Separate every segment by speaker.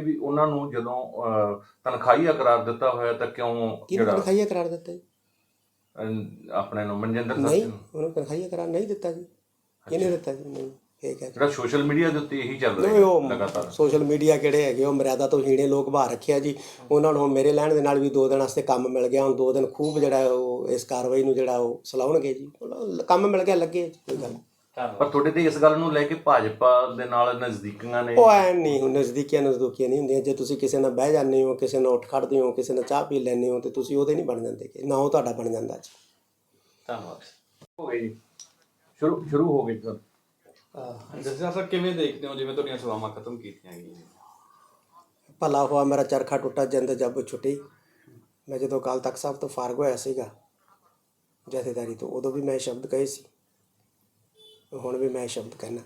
Speaker 1: ਕਿ ਵੀ ਉਹਨਾਂ ਨੂੰ ਜਦੋਂ ਤਨਖਾਹੀਆ ਕਰਾਰ ਦਿੱਤਾ ਹੋਇਆ ਤਾਂ ਕਿਉਂ
Speaker 2: ਕਿਹਨੂੰ
Speaker 1: ਜਿਹੜਾ
Speaker 2: ਤਨਖਾਹੀਆ ਕਰਾਰ ਦਿੱਤਾ ਜੀ?
Speaker 1: ਅਹ, ਆਪਣੇ ਨੂੰ ਮਨਜਿੰਦਰ
Speaker 2: ਨਹੀਂ ਉਹਨੂੰ ਤਨਖਾਹੀਆ ਕਰਾਰ ਨਹੀਂ ਦਿੱਤਾ ਜੀ। ਕਿਹਨੇ ਦਿੱਤਾ ਜੀ? ਨਹੀਂ ਫੇਕ ਹੈ
Speaker 1: ਜਿਹੜਾ ਸੋਸ਼ਲ ਮੀਡੀਆ ਦੇ ਉੱਤੇ ਇਹੀ ਚੱਲ ਰਿਹਾ
Speaker 2: ਉਹ
Speaker 1: ਲਗਾਤਾਰ।
Speaker 2: ਸੋਸ਼ਲ ਮੀਡੀਆ ਕਿਹੜੇ ਹੈਗੇ? ਉਹ ਮਰਿਆਦਾ ਤੋਂ ਹੀਣੇ ਲੋਕ ਬਾਹਰ ਰੱਖਿਆ ਜੀ। ਉਹਨਾਂ ਨੂੰ ਮੇਰੇ ਲੈਣ ਦੇ ਨਾਲ ਵੀ ਦੋ ਦਿਨ ਵਾਸਤੇ ਕੰਮ ਮਿਲ ਗਿਆ। ਹੁਣ ਦੋ ਦਿਨ ਖੂਬ ਜਿਹੜਾ ਉਹ ਇਸ ਕਾਰਵਾਈ ਨੂੰ ਜਿਹੜਾ ਉਹ ਸਲਾਉਣਗੇ ਜੀ। ਉਹਨਾਂ- ਕੰਮ ਮਿਲ ਗਿਆ ਲੱਗੇ ਕੋਈ ਗੱਲ ਨਹੀਂ।
Speaker 1: ਪਰ ਤੁਹਾਡੇ ਤੇ ਇਸ ਗੱਲ ਨੂੰ ਲੈ ਕੇ ਭਾਜਪਾ ਦੇ ਨਾਲ ਨਜ਼ਦੀਕੀਆਂ ਨੇ।
Speaker 2: ਉਹ ਐ ਨਹੀਂ ਹੁਣ ਨਜ਼ਦੀਕੀਆਂ ਨਜ਼ਦੀਕੀਆਂ ਨਹੀਂ ਹੁੰਦੀਆਂ। ਜੇ ਤੁਸੀਂ ਕਿਸੇ ਨਾਲ ਬਹਿ ਜਾਂਦੇ ਹੋ ਕਿਸੇ ਨਾਲ ਉੱਠ ਖੜਦੇ ਹੋ ਕਿਸੇ ਨਾਲ ਚਾਹ ਪੀ ਲੈਂਦੇ ਹੋ ਤੇ ਤੁਸੀਂ ਉਹਦੇ ਨਹੀਂ ਬਣ ਜਾਂਦੇ ਕਿ ਨਾ ਉਹ ਤੁਹਾਡਾ ਬਣ ਜਾਂਦਾ ਜੀ
Speaker 3: ਧੰਨਵਾਦ।
Speaker 1: ਹੋ ਗਈ। ਜੀ ਸ਼ੁਰੂ ਸ਼ੁਰੂ ਹੋ ਗਈ ਜੀ
Speaker 3: ਜਸਾ ਸਰ ਕਿਵੇਂ ਦੇਖਦੇ ਹੋ? ਜਿਵੇਂ ਤੁਹਾਡੀਆਂ ਸੇਵਾਵਾਂ ਖਤਮ ਕੀਤੀਆਂ ਗਈਆਂ
Speaker 2: ਭਲਾ ਹੋਆ ਮੇਰਾ ਚਰਖਾ ਟੁੱਟਾ ਜਿੰਦ ਜੱਬ ਛੁੱਟੀ। ਮੈਂ ਜਦੋਂ ਕਾਲ ਤੱਕ ਸਾਹਿਬ ਤੋਂ ਫਾਰਗ ਹੋਇਆ ਸੀਗਾ ਜਥੇਦਾਰੀ ਤੋਂ ਉਦੋਂ ਵੀ ਮੈਂ ਸ਼ਬਦ ਕਹੇ ਸੀ। ਹੁਣ ਵੀ ਮੈਂ ਇਹ ਸ਼ਬਦ ਕਹਿਣਾ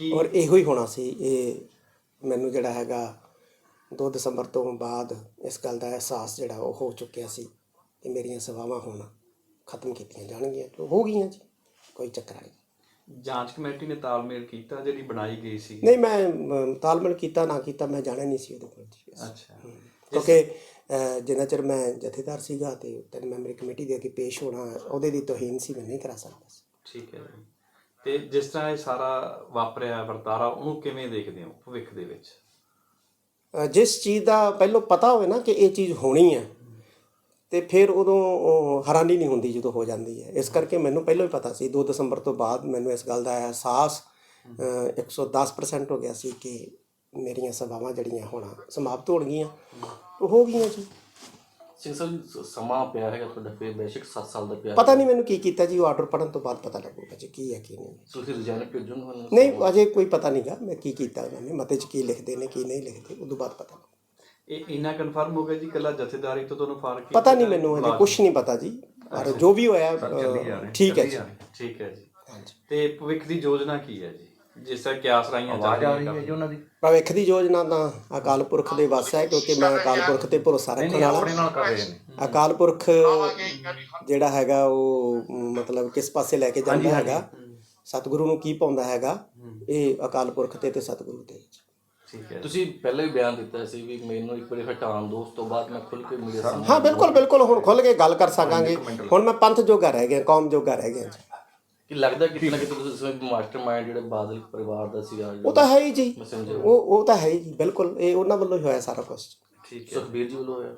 Speaker 3: ਕੀ
Speaker 2: ਔਰ ਇਹੋ ਹੀ ਹੋਣਾ ਸੀ ਇਹ ਮੈਨੂੰ ਜਿਹੜਾ ਹੈਗਾ 2 ਦਸੰਬਰ ਤੋਂ ਬਾਅਦ ਇਸ ਗੱਲ ਦਾ ਅਹਿਸਾਸ ਜਿਹੜਾ ਉਹ ਹੋ ਚੁੱਕਿਆ ਸੀ ਕਿ ਮੇਰੀਆਂ ਸੇਵਾਵਾਂ ਹੁਣ ਖਤਮ ਕੀਤੀਆਂ ਜਾਣਗੀਆਂ। ਹੋ ਗਈਆਂ ਜੀ ਕੋਈ ਚੱਕਰ ਨਹੀਂ।
Speaker 3: ਜਾਂਚ ਕਮੇਟੀ ਨੇ ਤਾਲਮੇਲ ਕੀਤਾ ਜਿਹੜੀ ਬਣਾਈ ਗਈ ਸੀ?
Speaker 2: ਨਹੀਂ ਮੈਂ ਅਮ, ਤਾਲਮੇਲ ਕੀਤਾ ਨਾ ਕੀਤਾ ਮੈਂ ਜਾਣਿਆ ਨਹੀਂ ਸੀ ਉਹਦੇ ਕੋਲ ਜੀ।
Speaker 3: ਅੱਛਾ।
Speaker 2: ਕਿਉਂਕਿ ਜਿੰਨਾ ਚਿਰ ਮੈਂ ਜਥੇਦਾਰ ਸੀਗਾ ਤੇ ਤਿੰਨ ਮੈਂਬਰੀ ਕਮੇਟੀ ਦੇ ਅੱਗੇ ਪੇਸ਼ ਹੋਣਾ ਉਹਦੇ ਦੀ ਤੋਹੀਨ ਸੀ ਮੈਂ ਨਹੀਂ ਕਰਾ ਸਕਦਾ ਸੀ।
Speaker 3: ਠੀਕ ਹੈ। ਜੀ ਤੇ ਜਿਸ ਤਰ੍ਹਾਂ ਇਹ ਸਾਰਾ ਵਾਪਰਿਆ ਵਰਤਾਰਾ ਉਹਨੂੰ ਕਿਵੇਂ ਦੇਖਦੇ ਹੋ ਭਵਿੱਖ ਦੇ ਵਿੱਚ?
Speaker 2: ਅਹ, ਜਿਸ ਚੀਜ਼ ਦਾ ਪਹਿਲਾਂ ਪਤਾ ਹੋਵੇ ਨਾ ਕਿ ਇਹ ਚੀਜ਼ ਹੋਣੀ ਹੈ ਤੇ ਫਿਰ ਉਦੋਂ ਉਹ ਹੈਰਾਨੀ ਨਹੀਂ ਹੁੰਦੀ ਜਦੋਂ ਹੋ ਜਾਂਦੀ ਹੈ। ਇਸ ਕਰਕੇ ਮੈਨੂੰ ਪਹਿਲਾਂ ਹੀ ਪਤਾ ਸੀ 2 ਦਸੰਬਰ ਤੋਂ ਬਾਅਦ ਮੈਨੂੰ ਇਸ ਗੱਲ ਦਾ ਅਹਿਸਾਸ ਅਹ, 110% ਹੋ ਗਿਆ ਸੀ ਕਿ ਮੇਰੀਆਂ ਸੇਵਾਵਾਂ ਜਿਹੜੀਆਂ ਹੋਣਾ ਸਮਾਪਤ ਹੋਣਗੀਆਂ ਉਹ ਹੋ ਗਈਆਂ ਜੀ।
Speaker 4: ਸਿੰਘ ਸਾਹਿਬ ਸ- ਸਮਾਂ ਪਿਆ ਹੈਗਾ ਤੁਹਾਡਾ ਫੇਰ ਬੇਸ਼ੱਕ 7 ਸਾਲ ਦਾ ਪਿਆ
Speaker 2: ਪਤਾ ਨਹੀਂ ਮੈਨੂੰ ਕੀ ਕੀਤਾ ਜੀ ਉਹ ਆਰਡਰ ਪੜਨ ਤੋਂ ਬਾਅਦ ਪਤਾ ਲੱਗੂਗਾ ਜੀ ਕੀ ਹੈ ਕੀ ਨਹੀਂ।
Speaker 4: ਤੁਸੀਂ ਰਿਜ਼ਾਈਨ ਭੇਜੋਗੇ ਮੈਨੂੰ
Speaker 2: ਨਹੀਂ ਅਜੇ ਕੋਈ ਪਤਾ ਨਹੀਂਗਾ ਮੈਂ ਕੀ ਕੀਤਾ ਉਹਨਾਂ ਨੇ ਮਤੇ 'ਚ ਕੀ ਲਿਖਦੇ ਨੇ ਕੀ ਨਹੀਂ ਲਿਖਦੇ ਉਦੋਂ ਬਾਅਦ ਪਤਾ ਲੱਗੂ।
Speaker 3: ਇਹ ਇੰਨਾ ਕਨਫਰਮ ਹੋ ਗਿਆ ਜੀ ਕੱਲਾ ਜਥੇਦਾਰੀ ਤੋਂ ਤੁਹਾਨੂੰ ਫ਼ਰਕ
Speaker 2: ਪਤਾ ਨਹੀਂ ਮੈਨੂੰ ਅਜੇ ਕੁਝ ਨਹੀਂ ਪਤਾ ਜੀ ਪਰ ਜੋ ਵੀ ਹੋਇਆ ਅ, ਠੀਕ ਹੈ ਜੀ।
Speaker 3: ਠੀਕ ਹੈ ਜੀ।
Speaker 2: ਹਾਂਜੀ।
Speaker 3: ਤੇ ਭਵਿੱਖ ਦੀ ਯੋਜਨਾ ਕੀ ਹੈ ਜੀ? ਜਿਸ ਤਰ੍ਹਾਂ ਕਿਆਸ ਰਾਈਆਂ
Speaker 1: ਆਵਾਜ਼ ਆ ਰਹੀ
Speaker 3: ਚੱਲ
Speaker 1: ਹੈ ਜੀ ਉਹਨਾਂ ਦੀ।
Speaker 2: ਭਵਿੱਖ ਦੀ ਯੋਜਨਾ ਤਾਂ ਅਕਾਲ ਪੁਰਖ ਦੇ ਵੱਸ ਹੈ ਕਿਉਂਕਿ ਮੈਂ ਅਕਾਲ ਪੁਰਖ ਤੇ ਭਰੋਸਾ
Speaker 1: ਨਹੀਂ
Speaker 2: ਰੱਖਣ
Speaker 1: ਨਹੀਂ
Speaker 2: ਵਾਲਾ।
Speaker 1: ਆਪਣੇ ਨਾਲ ਕਰ ਰਹੇ ਨੇ।
Speaker 2: ਅਕਾਲ ਪੁਰਖ ਜਿਹੜਾ ਹੈਗਾ ਉਹ ਮਤਲਬ ਕਿਸ ਪਾਸੇ ਲੈ ਕੇ ਜਾਂਦਾ ਹੈਗਾ ਸਤਿਗੁਰੂ ਨੂੰ ਕੀ ਪਾਉਂਦਾ ਹੈਗਾ ਇਹ ਅਕਾਲ ਪੁਰਖ ਤੇ ਤੇ ਸਤਿਗੁਰੂ ਤੇ
Speaker 3: ਠੀਕ ਹੈ।
Speaker 4: ਤੁਸੀਂ ਪਹਿਲਾਂ ਵੀ ਬਿਆਨ ਦਿੱਤਾ ਸੀ ਵੀ ਮੈਨੂੰ ਇੱਕ ਵਾਰੀ ਹਟਾਉਣ ਦੋ ਉਸ ਤੋਂ ਬਾਅਦ ਮੈਂ ਖੁੱਲ ਕੇ ਸਾਹਮਣੇ
Speaker 2: ਹਾਂ ਬਿਲਕੁਲ ਬਿਲਕੁਲ ਹੁਣ ਖੁੱਲ ਕੇ ਗੱਲ ਕਰ ਸਕਾਂਗੇ। ਹੁਣ ਮੈਂ ਪੰਥ ਜੋਗਾ ਰਹਿ ਗਿਆ ਕੌਮ ਜੋਗਾ ਰਹਿ ਗਿਆ ਜੀ।
Speaker 4: ਕਿ ਲੱਗਦਾ ਕਿ ਨਾ ਕਿ ਤੁਸੀਂ ਮਾਸਟਰ ਮਾਈਂਡ ਜਿਹੜੇ ਬਾਦਲ ਪਰਿਵਾਰ ਦਾ ਸੀਗਾ
Speaker 2: ਉਹ ਤਾਂ ਹੈ ਹੀ ਜੀ।
Speaker 4: ਮੈਸੇਂਜਰ
Speaker 2: ਉਹ ਉਹ ਤਾਂ ਹੈ ਹੀ ਜੀ ਬਿਲਕੁਲ। ਇਹ ਉਹਨਾਂ ਵੱਲੋਂ ਹੀ ਹੋਇਆ ਸਾਰਾ ਕੁਝ
Speaker 3: ਠੀਕ ਹੈ।
Speaker 4: ਸੁਖਬੀਰ ਜੀ ਵੱਲੋਂ ਹੋਇਆ?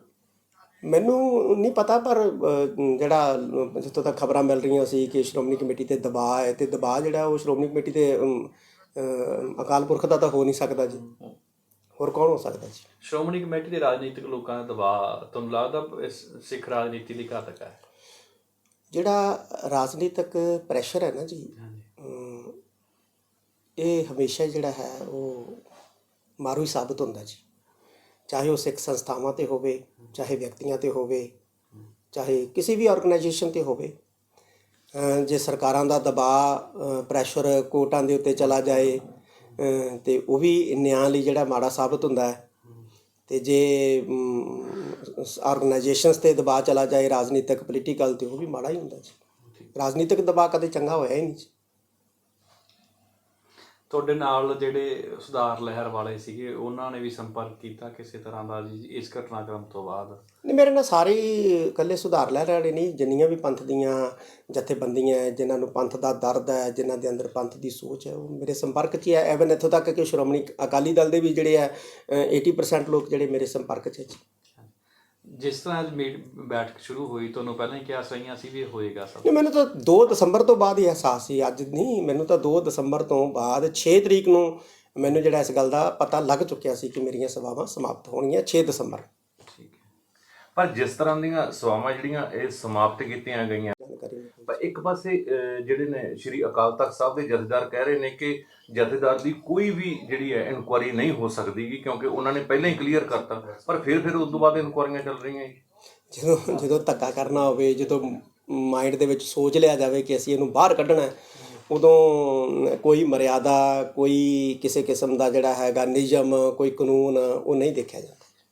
Speaker 2: ਮੈਨੂੰ ਨਹੀਂ ਪਤਾ ਪਰ ਜਿਹੜਾ ਜਿੱਥੋਂ ਤੱਕ ਖਬਰਾਂ ਮਿਲ ਰਹੀਆਂ ਸੀ ਕਿ ਸ਼੍ਰੋਮਣੀ ਕਮੇਟੀ ਤੇ ਦਬਾਅ ਹੈ ਤੇ ਦਬਾਅ ਜਿਹੜਾ ਉਹ ਸ਼੍ਰੋਮਣੀ ਕਮੇਟੀ ਤੇ ਅਕਾਲ ਪੁਰਖ ਦਾ ਤਾਂ ਹੋ ਨਹੀਂ ਸਕਦਾ ਜੀ। ਹੋਰ ਕੌਣ ਹੋ ਸਕਦਾ ਜੀ?
Speaker 3: ਸ਼੍ਰੋਮਣੀ ਕਮੇਟੀ ਦੇ ਰਾਜਨੀਤਿਕ ਲੋਕਾਂ ਦਾ ਦਬਾਅ ਤੁਹਾਨੂੰ ਲੱਗਦਾ ਇਸ ਸਿੱਖ ਰਾਜਨੀਤੀ ਲਈ ਘਾਤਕ ਹੈ?
Speaker 2: ਜਿਹੜਾ ਰਾਜਨੀਤਿਕ ਪ੍ਰੈਸ਼ਰ ਹੈ ਨਾ ਜੀ ਇਹ ਹਮੇਸ਼ਾ ਜਿਹੜਾ ਹੈ ਉਹ ਮਾਰੂ ਹੀ ਸਾਬਤ ਹੁੰਦਾ ਜੀ। ਚਾਹੇ ਉਹ ਸਿੱਖ ਸੰਸਥਾਵਾਂ ਤੇ ਹੋਵੇ ਚਾਹੇ ਵਿਅਕਤੀਆਂ ਤੇ ਹੋਵੇ ਚਾਹੇ ਕਿਸੇ ਵੀ ਆਰਗੇਨਾਈਜੇਸ਼ਨ ਤੇ ਹੋਵੇ ਜੇ ਸਰਕਾਰਾਂ ਦਾ ਦਬਾਅ ਪ੍ਰੈਸ਼ਰ ਕੋਰਟਾਂ ਦੇ ਉੱਤੇ ਚਲਾ ਜਾਏ ਤੇ ਉਹ ਵੀ ਨਿਆਂ ਲਈ ਜਿਹੜਾ ਮਾੜਾ ਸਾਬਤ ਹੁੰਦਾ ਹੈ। ਤੇ ਜੇ ਆਰਗੇਨਾਈਜੇਸ਼ਨਸ ਤੇ ਦਬਾਅ ਚਲਾ ਜਾਏ ਰਾਜਨੀਤਿਕ ਪੋਲੀਟੀਕਲ ਤੇ ਉਹ ਵੀ ਮਾੜਾ ਹੀ ਹੁੰਦਾ ਜੀ। ਰਾਜਨੀਤਿਕ ਦਬਾਅ ਕਦੇ ਚੰਗਾ ਹੋਇਆ ਹੀ ਨਹੀਂ ਜੀ।
Speaker 3: ਤੁਹਾਡੇ ਨਾਲ ਜਿਹੜੇ ਸੁਧਾਰ ਲਹਿਰ ਵਾਲੇ ਸੀਗੇ ਉਹਨਾਂ ਨੇ ਵੀ ਸੰਪਰਕ ਕੀਤਾ ਕਿਸੇ ਤਰ੍ਹਾਂ ਦਾ ਜੀ ਇਸ ਘਟਨਾਕ੍ਰਮ ਤੋਂ ਬਾਅਦ?
Speaker 2: ਨਹੀਂ ਮੇਰੇ ਨਾਲ ਸਾਰੇ ਇਕੱਲੇ ਸੁਧਾਰ ਲੈ ਰਹੇ ਨਹੀਂ ਜਿੰਨੀਆਂ ਵੀ ਪੰਥ ਦੀਆਂ ਜਥੇਬੰਦੀਆਂ ਜਿਨ੍ਹਾਂ ਨੂੰ ਪੰਥ ਦਾ ਦਰਦ ਹੈ ਜਿਨ੍ਹਾਂ ਦੇ ਅੰਦਰ ਪੰਥ ਦੀ ਸੋਚ ਹੈ ਉਹ ਮੇਰੇ ਸੰਪਰਕ 'ਚ ਹੀ ਐਵਨ ਇੱਥੋਂ ਤੱਕ ਕਿ ਸ਼੍ਰੋਮਣੀ ਅਕਾਲੀ ਦਲ ਦੇ ਵੀ ਜਿਹੜੇ ਅ, 80% ਲੋਕ ਜਿਹੜੇ ਮੇਰੇ ਸੰਪਰਕ 'ਚ ਹੈ
Speaker 3: ਜਿਸ ਤਰ੍ਹਾਂ ਅੱਜ ਮੀਟ ਬੈਠਕ ਸ਼ੁਰੂ ਹੋਈ, ਤੁਹਾਨੂੰ ਪਹਿਲਾਂ ਹੀ ਕਿਹਾ ਸਹੀਆਂ ਸੀ ਵੀ ਇਹ ਹੋਏਗਾ ਸਭ।
Speaker 2: ਨਹੀਂ, ਮੈਨੂੰ ਤਾਂ 2 ਦਸੰਬਰ ਤੋਂ ਬਾਅਦ ਹੀ ਅਹਿਸਾਸ ਸੀ, ਅੱਜ ਨਹੀਂ, ਮੈਨੂੰ ਤਾਂ 2 ਦਸੰਬਰ ਤੋਂ ਬਾਅਦ 6 ਤਰੀਕ ਨੂੰ ਮੈਨੂੰ ਜਿਹੜਾ ਇਸ ਗੱਲ ਦਾ ਪਤਾ ਲੱਗ ਚੁੱਕਿਆ ਸੀ ਕਿ ਮੇਰੀਆਂ ਸੇਵਾਵਾਂ ਸਮਾਪਤ ਹੋਣਗੀਆਂ 6 ਦਸੰਬਰ।
Speaker 1: ਪਰ ਜਿਸ ਤਰ੍ਹਾਂ ਦੀਆਂ ਸੇਵਾਵਾਂ ਜਿਹੜੀਆਂ ਇਹ ਸਮਾਪਤ ਕੀਤੀਆਂ ਗਈਆਂ ਪਰ ਇੱਕ ਪਾਸੇ ਜਿਹੜੇ ਨੇ ਸ਼੍ਰੀ ਅਕਾਲ ਤਖਤ ਸਾਹਿਬ ਦੇ ਜਥੇਦਾਰ ਕਹਿ ਰਹੇ ਨੇ ਕਿ ਜਥੇਦਾਰ ਦੀ ਕੋਈ ਵੀ ਜਿਹੜੀ ਹੈ ਇਨਕੁਆਰੀ ਨਹੀਂ ਹੋ ਸਕਦੀ ਕਿਉਂਕਿ ਉਹਨਾਂ ਨੇ ਪਹਿਲਾਂ ਹੀ ਕਲੀਅਰ ਕਰਤਾ ਪਰ ਫਿਰ ਫਿਰ ਉਸ ਤੋਂ ਬਾਅਦ ਇਨਕੁਆਰੀਆਂ ਚੱਲ ਰਹੀਆਂ ਜੀ।
Speaker 2: ਜਦੋਂ ਜਦੋਂ ਧੱਕਾ ਕਰਨਾ ਹੋਵੇ ਜਦੋਂ ਮਾਈਂਡ ਦੇ ਵਿੱਚ ਸੋਚ ਲਿਆ ਜਾਵੇ ਕਿ ਅਸੀਂ ਇਹਨੂੰ ਬਾਹਰ ਕੱਢਣਾ ਹੈ, ਉਦੋਂ ਕੋਈ ਮਰਿਆਦਾ ਕੋਈ ਕਿਸੇ ਕਿਸਮ ਦਾ ਜਿਹੜਾ ਹੈਗਾ ਨਿਯਮ ਕੋਈ ਕਾਨੂੰਨ ਉਹ ਨਹੀਂ ਦੇਖਿਆ ਜਾਂਦਾ।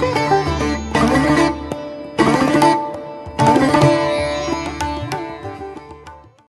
Speaker 2: Thank you.